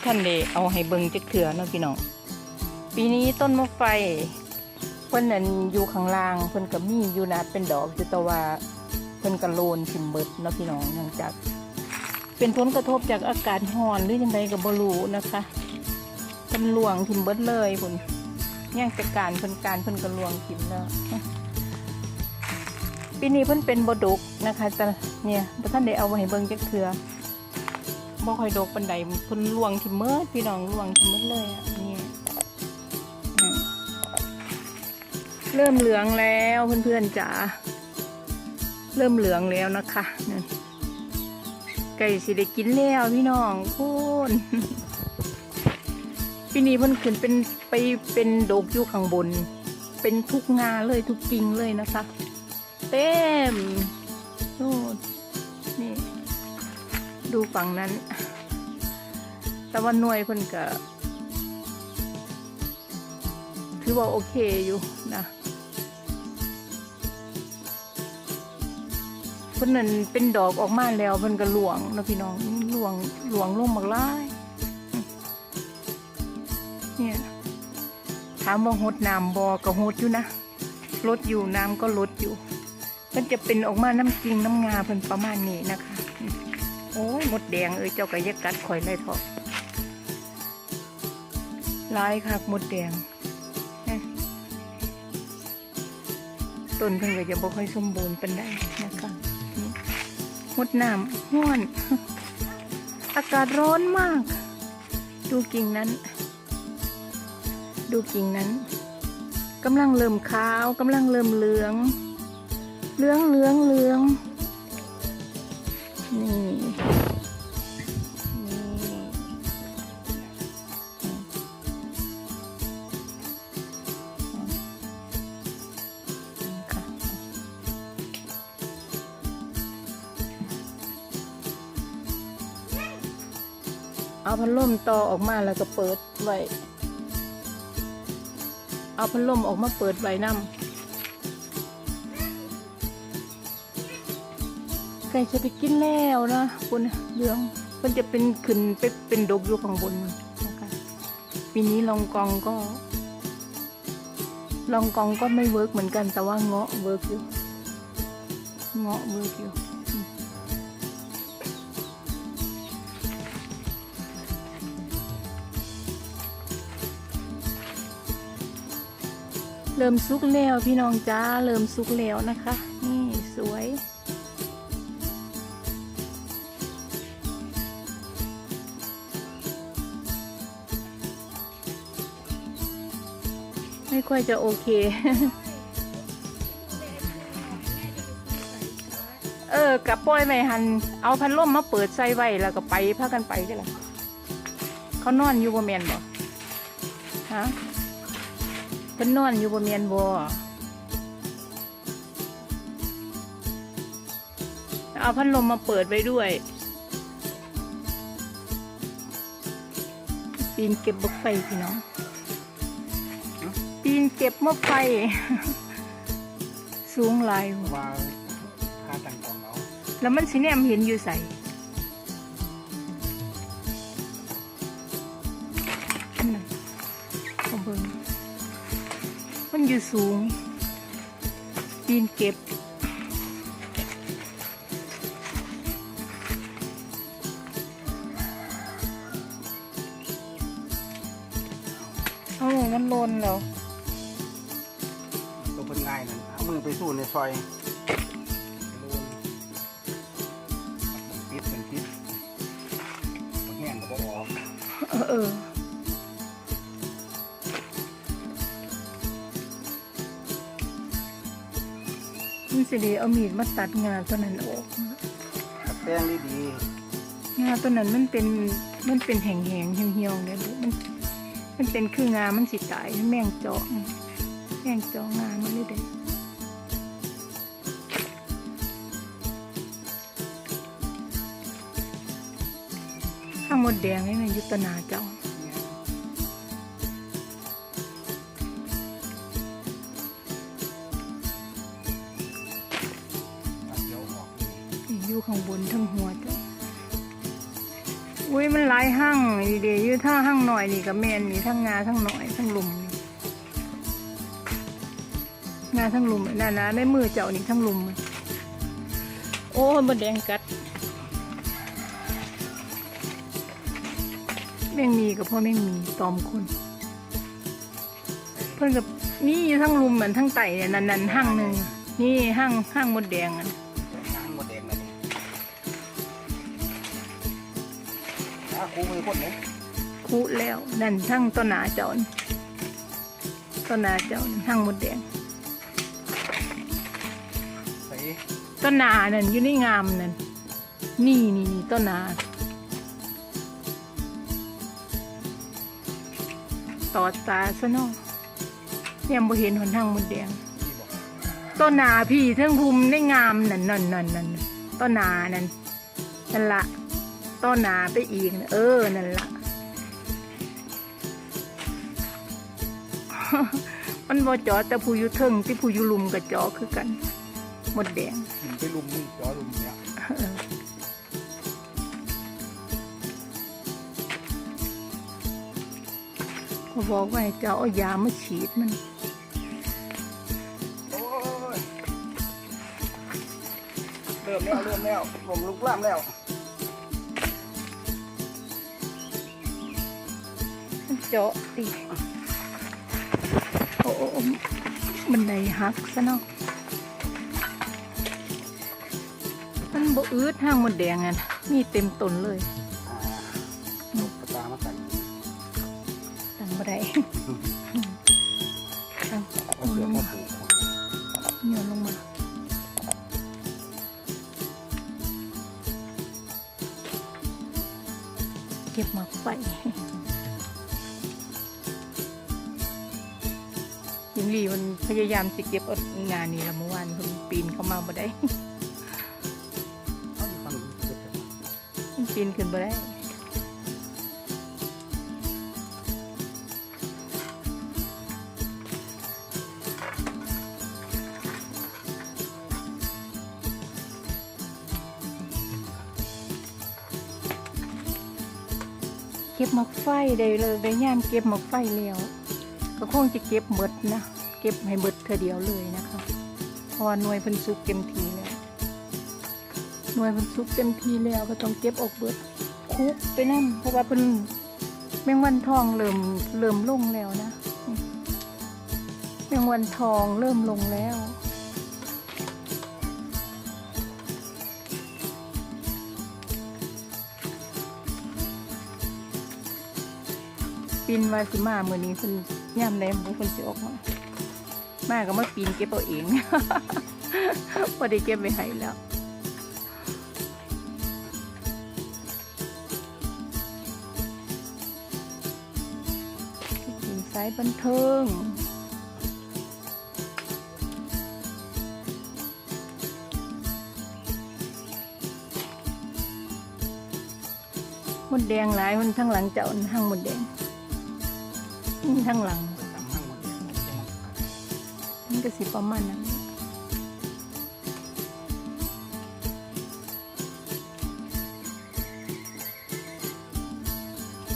ได้เดเอาให้เบิงจักเถื่อเนาะพี่น้อง ปีนี้ต้นมะไฟเพิ่นนั่นอยู่ข้างล่างเพิ่นก็มีอยู่นะเป็นดอกอยู่แต่ว่าเพิ่นก็โลนทิ่มเบิดเนาะพี่น้องเนื่องจาก เป็นผลกระทบจากอากาศร้อนหรือยังไงก็บ่รู้นะคะเพิ่นลวงทิ่มเบิดเลยพุ่นย่างจัดการเพิ่นการเพิ่นก็ลวงทิ่มแล้วปีนี้เพิ่นเป็นบดุกนะคะแต่เนี่ยท่านได้เอาไว้ให้เบิ่งจักเทือ บ่ค่อยดกปานใดเพิ่นลวงทิ่มเมิดพี่น้องลวงทิ่มเมิดเลยอะนี่เริ่มเหลืองแล้วเพื่อนๆจ๋าเริ่มเหลืองแล้วนะคะนั่ไก่สิได้กินแล้วพี่น้องคุณปีนี้เพิ่นขึ้นเป็นไปเป็นดกอยู่ข้างบน เป็นทุกงาเลยทุกกิ่งเลยนะคะ เต็มโน่นนี่ ดูฝั่งนั้น แต่ว่าหน่วยเพิ่นก็ถือว่าโอเคอยู่นะเพิ่นนั่นเป็นดอกออกมาแล้วเพิ่นก็หลวงนะพี่น้องหลวงหลวงลงมากลายเนี่ยถามว่าหดน้ำบอก็หดอยู่นะลดอยู่น้ำก็ลดอยู่มันจะเป็นออกมาน้ำจริงน้ำงาเพิ่นประมาณนี้นะคะ โอ้ยหมดแดงเอ้ยเจ้าก็ยักกัดข่อยเลยเถอะลายคักหมดแดงต้นเพิ่นก็จะบ่ค่อยสมบูรณ์เปานใดนะคะหมดน้ำห้อน อากาศร้อนมาก ดูกิ่งนั้น ดูกิ่งนั้นกำลังเริ่มขาวกำลังเริ่มเหลือง เหลืองเหลืองเหลือง นี่ เอาพัดลมต่อออกมาแล้วก็เปิดไว้ เอาพัดลมออกมาเปิดไว้นำ ไก่จะไปกินแล้วนะคุณเหลืองมันจะเป็นขึ้นไปเป็นดกอยู่ข้างบนนะคะปีนี้ลองกองก็ ลองกองก็ไม่เวิร์กเหมือนกันแต่ว่าเงาะเวิร์กอยู่เงาะเวิร์กอยู่เริ่มสุกแล้วพี่น้องจ้าเริ่มสุกแล้วนะคะ ไม่ค่อยจะโอเค เออกับป้อยไม่หัน เอาพัดลมมาเปิดใส่ไว้แล้วก็ไปพากันไปได้ละเขานอนอยู่บ่แมนบ่ฮะเพิ่นนอนอยู่บ่แมนบ่เอาพัดลมมาเปิดไว้ด้วยปีนเก็บบักไฟพี่น้อง เก็บมะไฟ สูงหลายหัวว่าค่าต่างกองเอาแล้วมันสิแนมเห็นอยู่ใส่อันนั้นเอเบิ่งมันอยู่สูงปีนเก็บ เอามันลนแล้ว ไปสู้ในซอยโดนปิดเป็นปิดมันแห้งก็บออกเออเออมันสิไดีเอามีดมาตัดงาตัวนั้นออกตัดแป้งดีงาตัวนั้นมันเป็นมันเป็นแห้งแหงๆเหี่ยวๆเนี่ยลูกมันมันเป็นคืองามันสิตายแมงเจาะแมงเจาะงามันเลยเด็ข้ มดแดงนี่นอยุตนาเจ้าๆตัดเดี๋ยวออกอยู่ข้างบนทั้งหัวเจ้าอุ้ยมันหลายห้างนี่เดียู่ถ้าห้างหน่อยนี่กับแมนนี่ทั้งงาทั้งหน่อยทั้งลุมงาทั้งลุมน่ะนะในมือเจ้านี่ทั้งลุมโอ้ยบดแดงกัด แมงมีกับพ่อแมงมีตอมคน เพิ่นกับนี่อยู่ทั้งลุมเหมือนทั้งไต่เนี่ยนั่นนั่นห้างหนึ่งนี่ห้างห้างมดแดงอะน้ำหมดแดงเลยนี่อะครูมือพ่นเลยคุแล้วนั่นทั้งต้นหนาเจ้านี่ต้นหนาเจ้านี่ห้างมดแดงใส่ต้นหนานั่นอยู่ในงามนั่นนี่นี่นี่ต้นหนา ตอดตาซะเนาะยังบ่เห็นหนทางมดแดงที่บอกต้นหนาพี่เทิงภูมิได้งามนั่นนั่นนั่นนั่นต้นหนานั่นนั่นละต้นหนาไปอีกน่ะเออนั่นละมันบ่จอแต่ผู้อยู่เทิงที่ผู้อยู่ลุมกับจอคือกัน หมดแดงกินไปลุมนี่จอลุมเนี่ย เออก็บอกว่าให้เจ้าเอายามาฉีดมันโอ้ยเริ่มแล้วเริ่มแล้วผมลุกล่ามแล้วมันเจาะติโอ้โอ้โอ้มันไดหักซะเนาะมันบ่อืดห้างหมดแดงอะมีเต็มต้นเลย บ่ได้ตั้งเอาเสือมาผูกเหนียวลงมาเก็บหมากไฟยิงลีมันพยายามจะเก็บเอางานนี้ละเมื่อวานคนปีนเข้ามาบ่ได้เอาอยู่ฟังเก็บเถอะมันปีนขึ้นบ่ได้ ก็บหมกไฟได้เลยได้ย่ามเก็บหมกไฟแล้วก็คงจะเก็บหมดนะเก็บให้หมดเธอเดียวเลยนะคะเพราะว่าหน่วยเพิ่นสุกเต็มทีแล้วหน่วยเพิ่นสุกเต็มทีแล้วก็ต้องเก็บออกเบิดคุกไปนั่นเพราะว่าเพิ่นแมงวันทองเริ่มเริ่มลงแล้วนะแมงวันทองเริ่มลงแล้ว ปีนวาสิมาเมื่อนี้เพิ่นย่ำแลมบุเพิ่นสิออกมามาก็มาปีนเก็บเอาเองพอได้เก็บไว้ให้แล้วปีนสายบันเทิงมดแดงหลายมันทั้งหลังเจ้าทั้งมดแดง ทั้งหลังทำห้างหมดแดงหมดแดงมันก็สิประมาณนั้น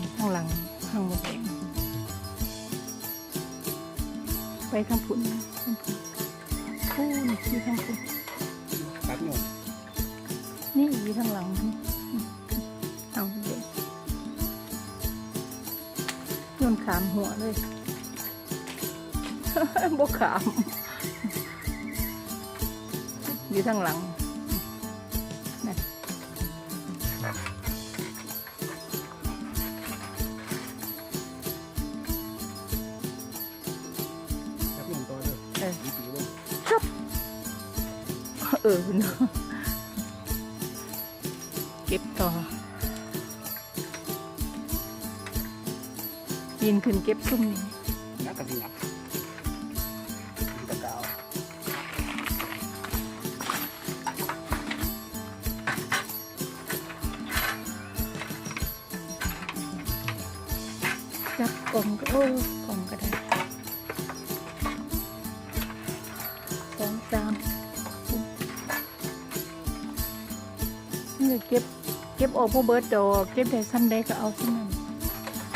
นี่ข้างหลังข้างหมดแดงไปทางผุนนะทางผุนพูนที่ทางผุนตัดหนุ่มนี่อยู่ทางหลังนี่ามหัวเลยบกขาม อยู่ทางหลังนั่นตัดหนุ่มตัวเด้อเออดีปีเลยเออเนาะเก็บต่อ นขึ้นเก็บซุ่มนี่นักกระดิ่งกินะกาวจับกล่องก็โอ้กล่องก็ได้สองสามนี่เก็บเก็บออกพวกเบิร์ดดอก เก็บได้ซ้ำได้ก็เอาซ้ำนั้น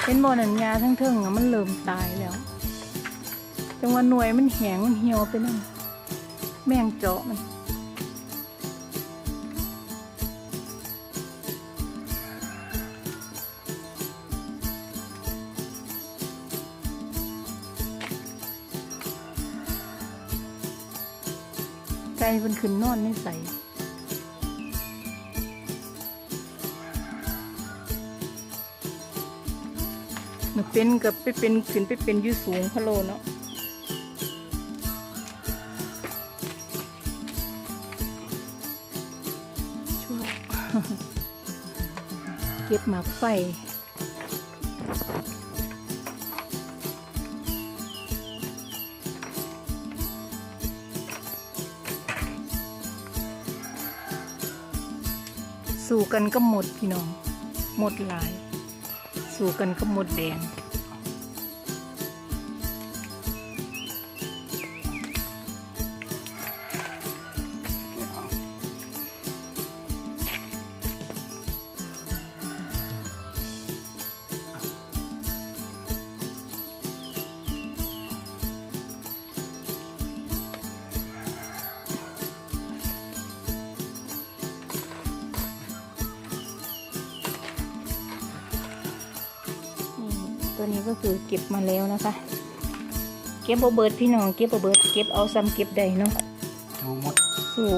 เป็นบ่อนันยาทั้งเทิงอะมันเริ่มตายแล้ว จังว่าหน่วยมันแหงมันเหี่ยวไปนั่นแมงเจาะมันไก่มันขึ้นนอนไม่ใส่ มันเป็นกับไปเป็นขึ้นไปเป็นอยูสูงพะโลเนาะช่วเก็บหมากไฟสู่กันก็หมดพี่น้อง หมดหลาย สู่กันก็หมดแดง ตัวนี้ก็คือเก็บมาแล้วนะคะ เก็บเอาเบิดพี่น้องเก็บเอาเบิดเก็บเอาซ้ำเก็บได้เนาะดูหมดสู้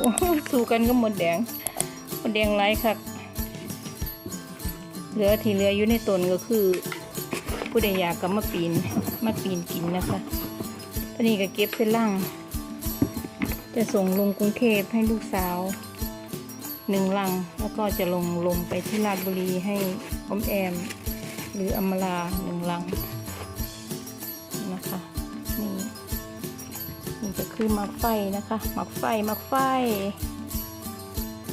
สู้กันก็หมดแดงหมดแดงไรคักเหลือที่เหลืออยู่ในตนก็คือ ผู้ใดอยากก็มาปีนมาปีนกินนะคะตอนนี้ก็เก็บเส้นล่าง จะส่งลงกรุงเทพให้ลูกสาวหนึ่งลัง แล้วก็จะลงลงไปที่ราชบุรีให้อมแอม หรืออมราหนึ่งลังนะคะนี่นี่ก็คือหมักไฟนะคะหมักไฟหมักไฟ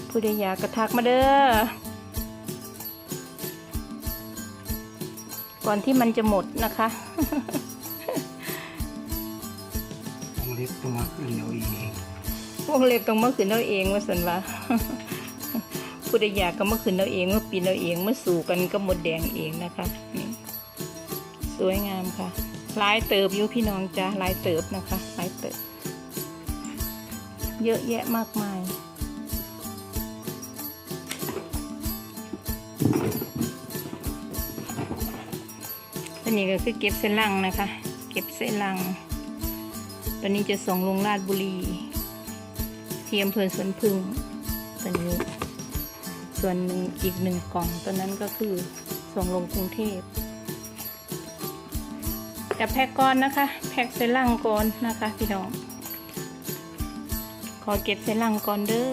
ผู้ใดอยากกระทักมาเด้อก่อนที่มันจะหมดนะคะวงเล็บตัวมาขึ้นเดียวเองวงเล็บต้องมาขึ้นเราเองว่าสันว่า ผู้ใดอยากก็มาขึ้นเราเองมาปีนเราเองมาสู่กันก็หมดแดงเองนะคะนี่สวยงามค่ะลายเติบอยู่พี่น้องจ้าลายเติบนะคะลายเติบ เยอะแยะมากมายอันนี้ก็คือเก็บเส้นลังนะคะ เก็บเส้นลังตอนนี้จะส่งลงราชบุรี ที่อำเภอสวนพึ่งตอนนี้ ส่วนหนึ่งอีกหนึ่งกล่องตอนนั้นก็คือส่งลงกรุงเทพจะแพ็กก่อนนะคะ แพ็กเส้นลังก่อนนะคะ พี่น้อง ขอเก็บเส้นลังก่อนเด้อ